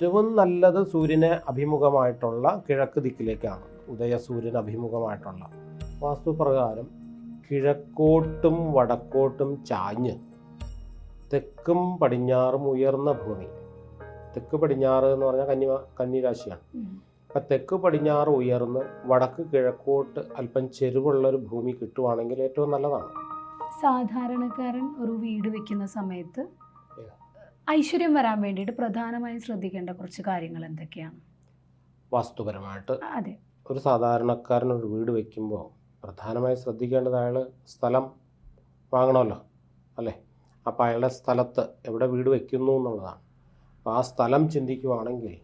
ഏറ്റവും നല്ലത് സൂര്യനെ അഭിമുഖമായിട്ടുള്ള കിഴക്ക് ദിക്കിലേക്കാണ്. ഉദയ സൂര്യന് അഭിമുഖമായിട്ടുള്ള. വാസ്തുപ്രകാരം കിഴക്കോട്ടും വടക്കോട്ടും ചാഞ്ഞ് തെക്കും പടിഞ്ഞാറും ഉയർന്ന ഭൂമി. തെക്ക് പടിഞ്ഞാറ് എന്ന് പറഞ്ഞാൽ കന്നി കന്നിരാശിയാണ് അപ്പം തെക്ക് പടിഞ്ഞാറ് ഉയർന്ന് വടക്ക് കിഴക്കോട്ട് അല്പം ചെരുവുള്ള ഒരു ഭൂമി കിട്ടുവാണെങ്കിൽ ഏറ്റവും നല്ലതാണ്. സാധാരണക്കാരൻ ഒരു വീട് വെക്കുന്ന സമയത്ത്? ഐശ്വര്യം വരാൻ വേണ്ടിയിട്ട് പ്രധാനമായും ശ്രദ്ധിക്കേണ്ട കുറച്ച് കാര്യങ്ങൾ എന്തൊക്കെയാണ്? വാസ്തുപരമായിട്ട് അതെ. ഒരു സാധാരണക്കാരൻ ഒരു വീട് വയ്ക്കുമ്പോൾ പ്രധാനമായും ശ്രദ്ധിക്കേണ്ടത് അയാൾ സ്ഥലം വാങ്ങണമല്ലോ അല്ലേ? അപ്പോൾ അയാളുടെ സ്ഥലത്ത് എവിടെ വീട് വയ്ക്കുന്നു എന്നുള്ളതാണ്. അപ്പോൾ ആ സ്ഥലം ചിന്തിക്കുവാണെങ്കിൽ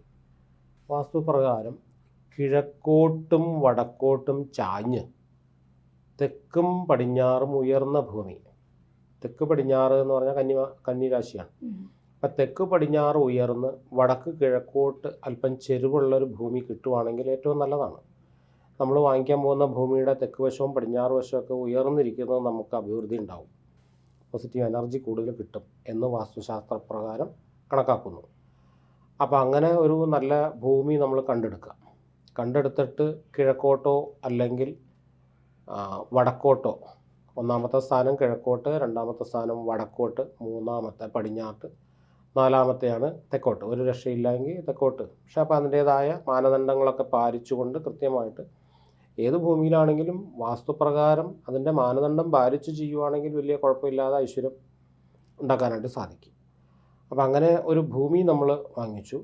വാസ്തുപ്രകാരം കിഴക്കോട്ടും വടക്കോട്ടും ചാഞ്ഞ് തെക്കും പടിഞ്ഞാറും ഉയർന്ന ഭൂമി. തെക്ക് പടിഞ്ഞാറ് എന്ന് പറഞ്ഞാൽ കന്നി കന്നിരാശിയാണ് അപ്പം തെക്ക് പടിഞ്ഞാറ് ഉയർന്ന് വടക്ക് കിഴക്കോട്ട് അല്പം ചെരുവുള്ള ഒരു ഭൂമി കിട്ടുവാണെങ്കിൽ ഏറ്റവും നല്ലതാണ്. നമ്മൾ വാങ്ങിക്കാൻ പോകുന്ന ഭൂമിയുടെ തെക്ക് വശവും പടിഞ്ഞാറ് വശമൊക്കെ ഉയർന്നിരിക്കുന്നത് നമുക്ക് അഭിവൃദ്ധി ഉണ്ടാവും. പോസിറ്റീവ് എനർജി കൂടുതൽ കിട്ടും എന്ന് വാസ്തുശാസ്ത്ര പ്രകാരം കണക്കാക്കുന്നു. അപ്പോൾ അങ്ങനെ ഒരു നല്ല ഭൂമി നമ്മൾ കണ്ടെടുക്കുക. കണ്ടെടുത്തിട്ട് കിഴക്കോട്ടോ അല്ലെങ്കിൽ വടക്കോട്ടോ ഒന്നാമത്തെ സ്ഥാനം കിഴക്കോട്ട് രണ്ടാമത്തെ സ്ഥാനം വടക്കോട്ട് മൂന്നാമത്തെ പടിഞ്ഞാട്ട് നാലാമത്തെയാണ് തെക്കോട്ട്. ഒരു രക്ഷയില്ലെങ്കിൽ തെക്കോട്ട്. പക്ഷെ അപ്പോൾ അതിന്റേതായ മാനദണ്ഡങ്ങളൊക്കെ പാലിച്ചുകൊണ്ട് കൃത്യമായിട്ട് ഏത് ഭൂമിയിലാണെങ്കിലും വാസ്തുപ്രകാരം അതിന്റെ മാനദണ്ഡം പാലിച്ച് ചെയ്യുവാണെങ്കിൽ വലിയ കുഴപ്പമില്ലാതെ ഐശ്വര്യം ഉണ്ടാക്കാനായിട്ട് സാധിക്കും. അപ്പോൾ അങ്ങനെ ഒരു ഭൂമി നമ്മൾ വാങ്ങിച്ചു.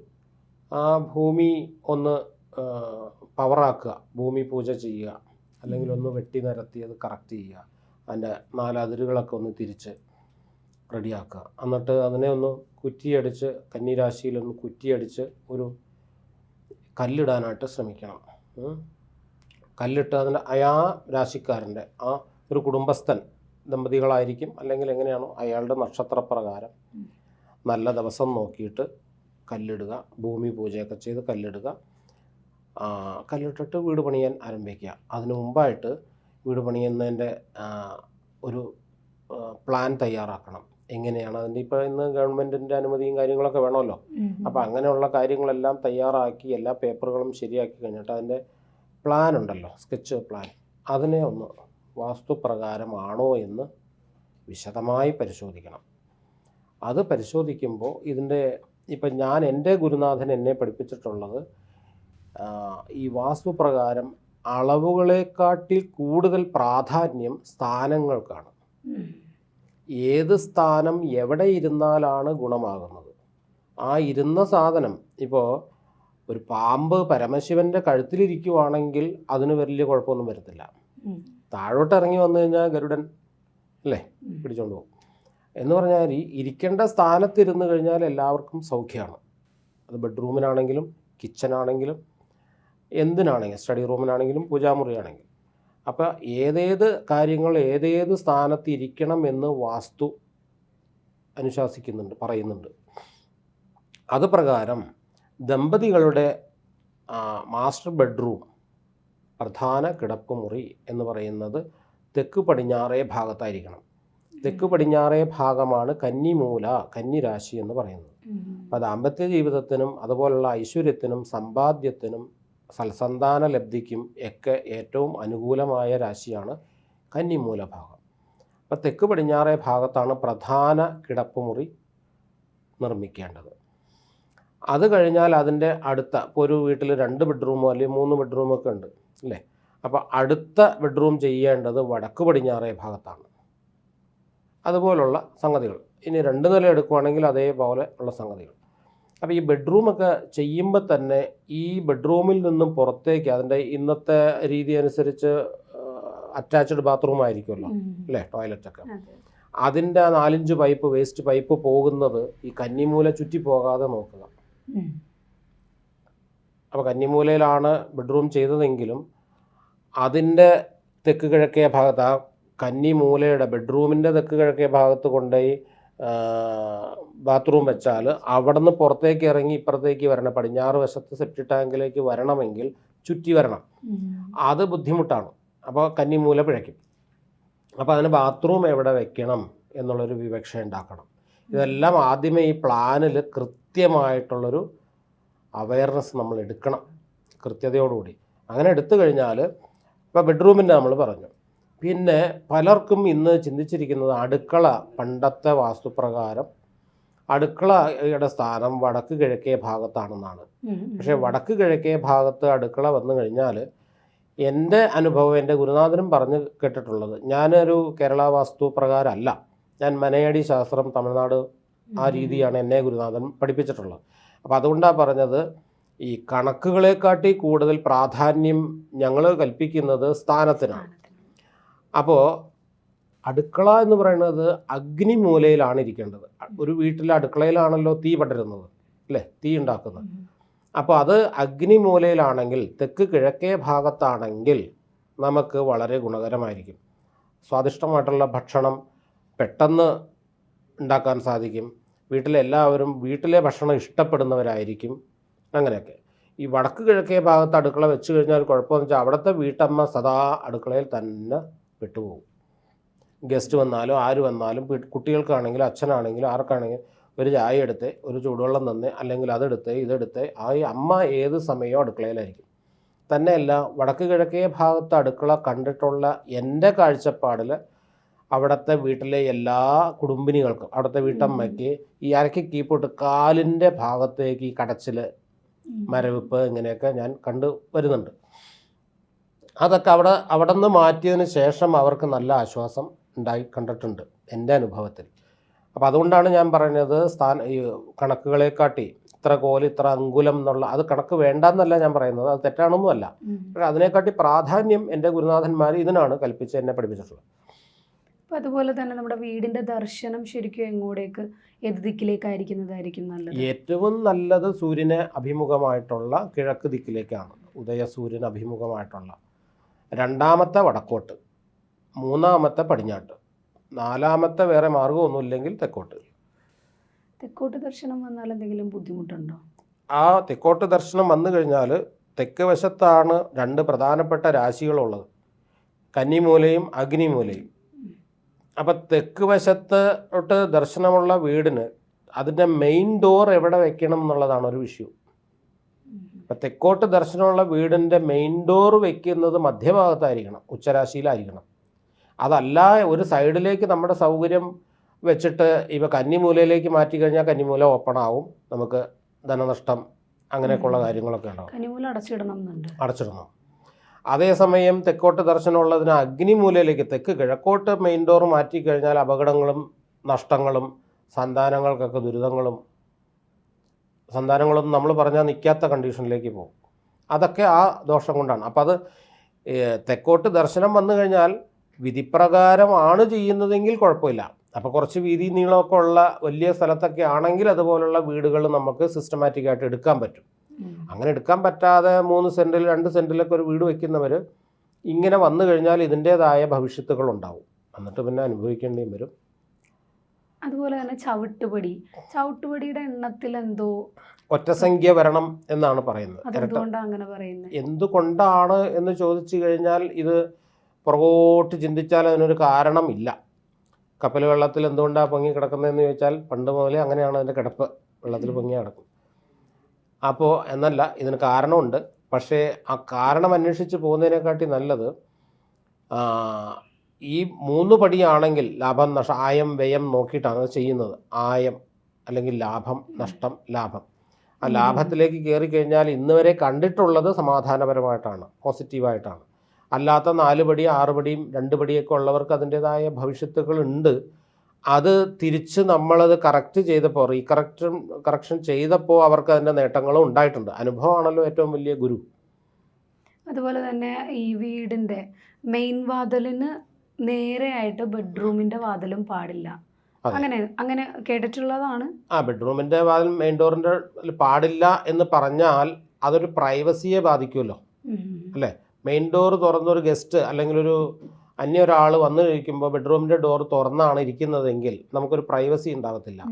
ആ ഭൂമി ഒന്ന് പവറാക്കുക ഭൂമി പൂജ ചെയ്യുക അല്ലെങ്കിൽ ഒന്ന് വെട്ടി നിരത്തി അത് കറക്റ്റ് ചെയ്യുക അതിന്റെ നാലതിരുകളൊക്കെ ഒന്ന് തിരിച്ച് റെഡിയാക്കുക. എന്നിട്ട് അതിനെ ഒന്ന് കുറ്റിയടിച്ച് കന്നിരാശിയിലൊന്ന് കുറ്റിയടിച്ച് ഒരു കല്ലിടാനായിട്ട് ശ്രമിക്കണം. കല്ലിട്ട് അതിന്റെ അയാ രാശിക്കാരന്റെ ആ ഒരു കുടുംബസ്ഥൻ ദമ്പതികളായിരിക്കും അല്ലെങ്കിൽ എങ്ങനെയാണോ അയാളുടെ നക്ഷത്രപ്രകാരം നല്ല ദിവസം നോക്കിയിട്ട് കല്ലിടുക ഭൂമി പൂജയൊക്കെ ചെയ്ത് കല്ലിടുക. കല്ലിട്ടിട്ട് വീട് പണിയാൻ ആരംഭിക്കുക. അതിനു മുമ്പായിട്ട് വീട് പണിയുന്നതിന്റെ ഒരു പ്ലാൻ തയ്യാറാക്കണം. എങ്ങനെയാണ്? അതിന്റെ ഇപ്പോൾ ഇന്ന് ഗവൺമെന്റിന്റെ അനുമതിയും കാര്യങ്ങളൊക്കെ വേണമല്ലോ. അപ്പോൾ അങ്ങനെയുള്ള കാര്യങ്ങളെല്ലാം തയ്യാറാക്കി എല്ലാ പേപ്പറുകളും ശരിയാക്കി കഴിഞ്ഞിട്ട് അതിന്റെ പ്ലാൻ ഉണ്ടല്ലോ സ്കെച്ച് പ്ലാൻ അതിനെ ഒന്ന് വാസ്തുപ്രകാരമാണോ എന്ന് വിശദമായി പരിശോധിക്കണം. അത് പരിശോധിക്കുമ്പോൾ ഇതിന്റെ ഇപ്പം ഞാൻ എന്റെ ഗുരുനാഥൻ എന്നെ പഠിപ്പിച്ചിട്ടുള്ളത് ഈ ഈ വാസ്തുപ്രകാരം അളവുകളെക്കാട്ടിൽ കൂടുതൽ പ്രാധാന്യം സ്ഥാനങ്ങൾക്കാണ്. ഏത് സ്ഥാനം എവിടെ ഇരുന്നാലാണ് ഗുണമാകുന്നത്? ആ ഇരുന്ന സാധനം ഇപ്പോൾ ഒരു പാമ്പ് പരമശിവന്റെ കഴുത്തിലിരിക്കുവാണെങ്കിൽ അതിന് വലിയ കുഴപ്പമൊന്നും വരത്തില്ല. താഴോട്ട് ഇറങ്ങി വന്നു കഴിഞ്ഞാൽ ഗരുഡൻ അല്ലേ? പിടിച്ചോണ്ട് പോകും. എന്ന് പറഞ്ഞാൽ ഈ ഇരിക്കേണ്ട സ്ഥാനത്തിരുന്ന് കഴിഞ്ഞാൽ എല്ലാവർക്കും സൗഖ്യമാണ്. അത് ബെഡ്റൂമിനാണെങ്കിലും കിച്ചനാണെങ്കിലും എന്തിനാണെങ്കിലും സ്റ്റഡി റൂമിനാണെങ്കിലും പൂജാമുറിയാണെങ്കിലും. അപ്പോൾ ഏതേത് കാര്യങ്ങൾ ഏതേത് സ്ഥാനത്ത് ഇരിക്കണം എന്ന് വാസ്തു അനുശാസിക്കുന്നുണ്ട് പറയുന്നുണ്ട്. അത് പ്രകാരം ദമ്പതികളുടെ മാസ്റ്റർ ബെഡ്റൂം പ്രധാന കിടപ്പുമുറി എന്ന് പറയുന്നത് തെക്ക് പടിഞ്ഞാറേ ഭാഗത്തായിരിക്കണം. തെക്ക് പടിഞ്ഞാറേ ഭാഗമാണ് കന്നിമൂല കന്നിരാശി എന്ന് പറയുന്നത്. അപ്പോൾ ദാമ്പത്യ ജീവിതത്തിനും അതുപോലുള്ള ഐശ്വര്യത്തിനും സമ്പാദ്യത്തിനും സൽസന്താന ലബ്ധിക്കും ഒക്കെ ഏറ്റവും അനുകൂലമായ രാശിയാണ് കന്നിമൂല ഭാഗം അപ്പോൾ തെക്ക് പടിഞ്ഞാറേ ഭാഗത്താണ് പ്രധാന കിടപ്പുമുറി നിർമ്മിക്കേണ്ടത്. അത് കഴിഞ്ഞാൽ അതിന്റെ അടുത്ത ഇപ്പോൾ ഒരു വീട്ടിൽ രണ്ട് ബെഡ്റൂമോ അല്ലെങ്കിൽ മൂന്ന് ബെഡ്റൂമൊക്കെ ഉണ്ട് അല്ലേ? അപ്പോൾ അടുത്ത ബെഡ്റൂം ചെയ്യേണ്ടത് വടക്ക് പടിഞ്ഞാറേ ഭാഗത്താണ്. അതുപോലുള്ള സംഗതികൾ. ഇനി രണ്ട് നില എടുക്കുവാണെങ്കിൽ അതേപോലെ ഉള്ള സംഗതികൾ. അപ്പോൾ ഈ ബെഡ്റൂമൊക്കെ ചെയ്യുമ്പോൾ തന്നെ ഈ ബെഡ്റൂമിൽ നിന്നും പുറത്തേക്ക് അതിന്റെ ഇന്നത്തെ രീതി അനുസരിച്ച് അറ്റാച്ച്ഡ് ബാത്റൂം ആയിരിക്കുമല്ലോ അല്ലേ? ടോയ്ലറ്റൊക്കെ അതിന്റെ ആ നാലഞ്ച് പൈപ്പ് വേസ്റ്റ് പൈപ്പ് പോകുന്നത് ഈ കന്നിമൂല ചുറ്റി പോകാതെ നോക്കുക. അപ്പോൾ കന്നിമൂലയിലാണ് ബെഡ്റൂം ചെയ്തതെങ്കിലും അതിന്റെ തെക്ക് കിഴക്കേ ഭാഗത്ത് ആ കന്നിമൂലയുടെ ബെഡ്റൂമിന്റെ തെക്ക് കിഴക്കേ ഭാഗത്ത് കൊണ്ടുപോയി ബാത്റൂം വെച്ചാൽ അവിടെ നിന്ന് പുറത്തേക്ക് ഇറങ്ങി ഇപ്പുറത്തേക്ക് വരണം. പടിഞ്ഞാറ് വശത്ത് സെപ്റ്റി ടാങ്കിലേക്ക് വരണമെങ്കിൽ ചുറ്റി വരണം. അത് ബുദ്ധിമുട്ടാണ്. അപ്പോൾ കന്നിമൂല പിഴയ്ക്കും. അപ്പോൾ അതിന് ബാത്റൂം എവിടെ വെക്കണം എന്നുള്ളൊരു വിവക്ഷ ഉണ്ടാക്കണം. ഇതെല്ലാം ആദ്യമേ ഈ പ്ലാനിൽ കൃത്യമായിട്ടുള്ളൊരു അവയർനെസ് നമ്മൾ എടുക്കണം. കൃത്യതയോടുകൂടി. അങ്ങനെ എടുത്തു കഴിഞ്ഞാൽ ഇപ്പോൾ ബെഡ്റൂമിന്റെ നമ്മൾ പറഞ്ഞു. പിന്നെ പലർക്കും ഇന്ന് ചിന്തിച്ചിരിക്കുന്നത് അടുക്കള പണ്ടത്തെ വാസ്തുപ്രകാരം അടുക്കളയുടെ സ്ഥാനം വടക്ക് കിഴക്കേ ഭാഗത്താണെന്നാണ്. പക്ഷേ വടക്ക് കിഴക്കേ ഭാഗത്ത് അടുക്കള വന്നു കഴിഞ്ഞാൽ എന്റെ അനുഭവം എന്റെ ഗുരുനാഥനും പറഞ്ഞ് കേട്ടിട്ടുള്ളത് ഞാനൊരു കേരള വാസ്തു പ്രകാരമല്ല ഞാൻ മനയടി ശാസ്ത്രം തമിഴ്നാട് ആ രീതിയാണ് എന്നെ ഗുരുനാഥൻ പഠിപ്പിച്ചിട്ടുള്ളത്. അപ്പോൾ അതുകൊണ്ടാണ് പറഞ്ഞത് ഈ കണക്കുകളെക്കാട്ടി കൂടുതൽ പ്രാധാന്യം ഞങ്ങൾ കൽപ്പിക്കുന്നത് സ്ഥാനത്തിനാണ്. അപ്പോൾ അടുക്കള എന്ന് പറയുന്നത് അഗ്നി മൂലയിലാണ് ഇരിക്കേണ്ടത്. ഒരു വീട്ടിലെ അടുക്കളയിലാണല്ലോ തീ പടരുന്നത് അല്ലേ? തീ ഉണ്ടാക്കുന്നത്. അപ്പോൾ അത് അഗ്നി മൂലയിലാണെങ്കിൽ തെക്ക് കിഴക്കേ ഭാഗത്താണെങ്കിൽ നമുക്ക് വളരെ ഗുണകരമായിരിക്കും. സ്വാദിഷ്ടമായിട്ടുള്ള ഭക്ഷണം പെട്ടെന്ന് ഉണ്ടാക്കാൻ സാധിക്കും. വീട്ടിലെല്ലാവരും വീട്ടിലെ ഭക്ഷണം ഇഷ്ടപ്പെടുന്നവരായിരിക്കും. അങ്ങനെയൊക്കെ. ഈ വടക്ക് കിഴക്കേ ഭാഗത്ത് അടുക്കള വെച്ച് കഴിഞ്ഞാൽ കുഴപ്പമെന്ന് വെച്ചാൽ അവിടുത്തെ വീട്ടമ്മ സദാ അടുക്കളയിൽ തന്നെ വിട്ടുപോകും ഗസ്റ്റ് വന്നാലും ആര് വന്നാലും കുട്ടികൾക്കാണെങ്കിലും അച്ഛനാണെങ്കിലും ആർക്കാണെങ്കിലും ഒരു ചായ എടുത്ത് ഒരു ചൂടുവെള്ളം തന്ന് അല്ലെങ്കിൽ അതെടുത്ത് ഇതെടുത്ത് ആ ഈ അമ്മ ഏത് സമയവും അടുക്കളയിലായിരിക്കും. തന്നെയല്ല വടക്ക് കിഴക്കേ ഭാഗത്ത് അടുക്കള കണ്ടിട്ടുള്ള എന്റെ കാഴ്ചപ്പാടിൽ അവിടുത്തെ വീട്ടിലെ എല്ലാ കുടുംബിനികൾക്കും അവിടുത്തെ വീട്ടമ്മയ്ക്ക് ഈ അരക്കി കീപ്പോട്ട് കാലിന്റെ ഭാഗത്തേക്ക് ഈ കടച്ചിൽ മരവിപ്പ് ഇങ്ങനെയൊക്കെ ഞാൻ കണ്ടു വരുന്നുണ്ട്. അതൊക്കെ അവിടെ അവിടെ നിന്ന് മാറ്റിയതിന് ശേഷം അവർക്ക് നല്ല ആശ്വാസം ഉണ്ടായി കണ്ടിട്ടുണ്ട് എന്റെ അനുഭവത്തിൽ. അപ്പോൾ അതുകൊണ്ടാണ് ഞാൻ പറയുന്നത് സ്ഥാന ഈ കണക്കുകളെക്കാട്ടി ഇത്ര കോൽ ഇത്ര അങ്കുലം എന്നുള്ള അത് കണക്ക് വേണ്ടെന്നല്ല ഞാൻ പറയുന്നത് അത് തെറ്റാണൊന്നുമല്ല. പക്ഷേ അതിനെക്കാട്ടി പ്രാധാന്യം എന്റെ ഗുരുനാഥന്മാർ ഇതിനാണ് കൽപ്പിച്ച് എന്നെ പഠിപ്പിച്ചിട്ടുള്ളത്. അപ്പൊ അതുപോലെ തന്നെ നമ്മുടെ വീടിന്റെ ദർശനം ശരിക്കും എങ്ങോട്ടേക്ക് ഏത് ദിക്കിലേക്കായിരിക്കുന്നതായിരിക്കും നല്ലത്? ഏറ്റവും നല്ലത് സൂര്യനെ അഭിമുഖമായിട്ടുള്ള കിഴക്ക് ദിക്കിലേക്കാണ്. ഉദയ സൂര്യൻ അഭിമുഖമായിട്ടുള്ള രണ്ടാമത്തെ വടക്കോട്ട് മൂന്നാമത്തെ പടിഞ്ഞാട്ട് നാലാമത്തെ വേറെ മാർഗമൊന്നുമില്ലെങ്കിൽ തെക്കോട്ട്. തെക്കോട്ട് ദർശനം വന്നാൽ എന്തെങ്കിലും ബുദ്ധിമുട്ടുണ്ടോ? ആ തെക്കോട്ട് ദർശനം വന്നു കഴിഞ്ഞാൽ തെക്ക് വശത്താണ് രണ്ട് പ്രധാനപ്പെട്ട രാശികളുള്ളത്. കന്നിമൂലയും അഗ്നിമൂലയും. അപ്പം തെക്ക് വശത്തോട്ട് ദർശനമുള്ള വീടിന് അതിന്റെ മെയിൻ ഡോർ എവിടെ വെക്കണം എന്നുള്ളതാണ് ഒരു വിഷയം. ഇപ്പം തെക്കോട്ട് ദർശനമുള്ള വീടിന്റെ മെയിൻ ഡോർ വെക്കുന്നത് മധ്യഭാഗത്തായിരിക്കണം ഉച്ചരാശിയിലായിരിക്കണം. അതല്ല ഒരു സൈഡിലേക്ക് നമ്മുടെ സൗകര്യം വെച്ചിട്ട് ഇവ കന്നിമൂലയിലേക്ക് മാറ്റി കഴിഞ്ഞാൽ കന്നിമൂല ഓപ്പൺ ആവും. നമുക്ക് ധനനഷ്ടം അങ്ങനെയൊക്കെയുള്ള കാര്യങ്ങളൊക്കെ ഉണ്ടാവും. കന്നിമൂല അടച്ചിടണം അടച്ചിടണം. അതേസമയം തെക്കോട്ട് ദർശനമുള്ളതിന് അഗ്നിമൂലയിലേക്ക് തെക്ക് കിഴക്കോട്ട് മെയിൻ ഡോർ മാറ്റി കഴിഞ്ഞാൽ അപകടങ്ങളും നഷ്ടങ്ങളും സന്താനങ്ങൾക്കൊക്കെ ദുരിതങ്ങളും സന്താനങ്ങളൊന്നും നമ്മൾ പറഞ്ഞാൽ നിൽക്കാത്ത കണ്ടീഷനിലേക്ക് പോകും. അതൊക്കെ ആ ദോഷം കൊണ്ടാണ്. അപ്പം അത് തെക്കോട്ട് ദർശനം വന്നു കഴിഞ്ഞാൽ വിധിപ്രകാരമാണ് ചെയ്യുന്നതെങ്കിൽ കുഴപ്പമില്ല. അപ്പോൾ കുറച്ച് വീതി നീളമൊക്കെ ഉള്ള വലിയ സ്ഥലത്തൊക്കെ ആണെങ്കിൽ അതുപോലുള്ള വീടുകൾ നമുക്ക് സിസ്റ്റമാറ്റിക്കായിട്ട് എടുക്കാൻ പറ്റും. അങ്ങനെ എടുക്കാൻ പറ്റാതെ മൂന്ന് സെന്റിൽ രണ്ട് സെന്റിലൊക്കെ ഒരു വീട് വയ്ക്കുന്നവർ ഇങ്ങനെ വന്നു കഴിഞ്ഞാൽ ഇതിന്റേതായ ഭവിഷ്യത്തുകൾ ഉണ്ടാവും. എന്നിട്ട് പിന്നെ അനുഭവിക്കേണ്ടിയും വരും. അതുപോലെ തന്നെ ചവിട്ടുപടി. ചവിട്ടുപടിയുടെ എണ്ണത്തിൽ എന്തോ ഒറ്റസംഖ്യ വരണം എന്നാണ് പറയുന്നത്. ഇരട്ട. അതെന്തുകൊണ്ടാണ് അങ്ങനെ പറയുന്നത് എന്തുകൊണ്ടാണ് എന്ന് ചോദിച്ചു കഴിഞ്ഞാൽ ഇത് പുറകോട്ട് ചിന്തിച്ചാൽ അതിനൊരു കാരണമില്ല. കപ്പൽ വെള്ളത്തിൽ എന്തുകൊണ്ടാണ് പൊങ്ങി കിടക്കുന്നതെന്ന് ചോദിച്ചാൽ പണ്ട് മുതലേ അങ്ങനെയാണ് അതിന്റെ കിടപ്പ്. വെള്ളത്തിൽ പൊങ്ങി കിടക്കും. അപ്പോൾ എന്നല്ല ഇതിന് കാരണമുണ്ട്. പക്ഷേ ആ കാരണം അന്വേഷിച്ച് പോകുന്നതിനെക്കാട്ടി നല്ലത് ഈ മൂന്ന് പടിയാണെങ്കിൽ ലാഭം നഷ്ട ആയം വ്യയം നോക്കിയിട്ടാണ് ചെയ്യുന്നത്. ആയം അല്ലെങ്കിൽ ലാഭം നഷ്ടം ലാഭം. ആ ലാഭത്തിലേക്ക് കയറി കഴിഞ്ഞാൽ ഇന്ന് വരെ കണ്ടിട്ടുള്ളത് സമാധാനപരമായിട്ടാണ് പോസിറ്റീവായിട്ടാണ്. അല്ലാത്ത നാല് പടി ആറ് പടിയും രണ്ട് പടിയൊക്കെ ഉള്ളവർക്ക് അതിന്റെതായ ഭവിഷ്യത്തുകൾ ഉണ്ട്. അത് തിരിച്ച് നമ്മളത് കറക്റ്റ് ചെയ്തപ്പോൾ റീകറക്ഷൻ കറക്ഷൻ ചെയ്തപ്പോൾ അവർക്ക് അതിന്റെ നേട്ടങ്ങളും ഉണ്ടായിട്ടുണ്ട്. അനുഭവമാണല്ലോ ഏറ്റവും വലിയ ഗുരു. അതുപോലെ തന്നെ ഈ വീടിന്റെ മെയിൻ വാതിലിന് നേരെയായിട്ട് ബെഡ്റൂമിന്റെ വാതിലും പാടില്ല. അങ്ങനെ അങ്ങനെ കേട്ടിട്ടുള്ളതാണ്? ആ ബെഡ്റൂമിന്റെ വാതിൽ മെയിൻ ഡോറിന്റെ പാടില്ല എന്ന് പറഞ്ഞാൽ അതൊരു പ്രൈവസിയെ ബാധിക്കുമല്ലോ. അല്ലേ? മെയിൻ ഡോർ തുറന്നൊരു ഗസ്റ്റ് അല്ലെങ്കിൽ ഒരു അന്യ ഒരാൾ വന്നു കഴിക്കുമ്പോൾ ബെഡ്റൂമിന്റെ ഡോർ തുറന്നാണ് ഇരിക്കുന്നതെങ്കിൽ നമുക്കൊരു പ്രൈവസി ഉണ്ടാകത്തില്ല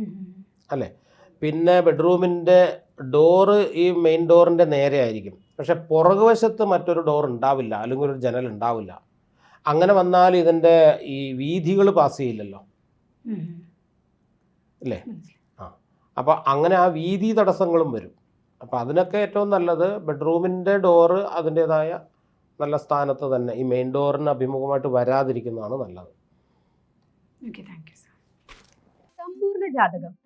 അല്ലേ? പിന്നെ ബെഡ്റൂമിന്റെ ഡോറ് ഈ മെയിൻ ഡോറിന്റെ നേരെ ആയിരിക്കും. പക്ഷെ പുറകുവശത്ത് മറ്റൊരു ഡോർ ഉണ്ടാവില്ല. അല്ലെങ്കിൽ ഒരു ജനൽ ഉണ്ടാവില്ല. അങ്ങനെ വന്നാൽ ഇതിന്റെ ഈ വീതികൾ പാസ് ചെയ്യില്ലല്ലോ. അല്ലേ? ആ. അപ്പോൾ അങ്ങനെ ആ വീതി തടസ്സങ്ങളും വരും. അപ്പോൾ അതിനൊക്കെ ഏറ്റവും നല്ലത് ബെഡ്റൂമിന്റെ ഡോറ് അതിന്റേതായ നല്ല സ്ഥാനത്ത് തന്നെ ഈ മെയിൻ ഡോറിന് അഭിമുഖമായിട്ട് വരാതിരിക്കുന്നതാണ് നല്ലത്. സമ്പൂർണ ജാതകം.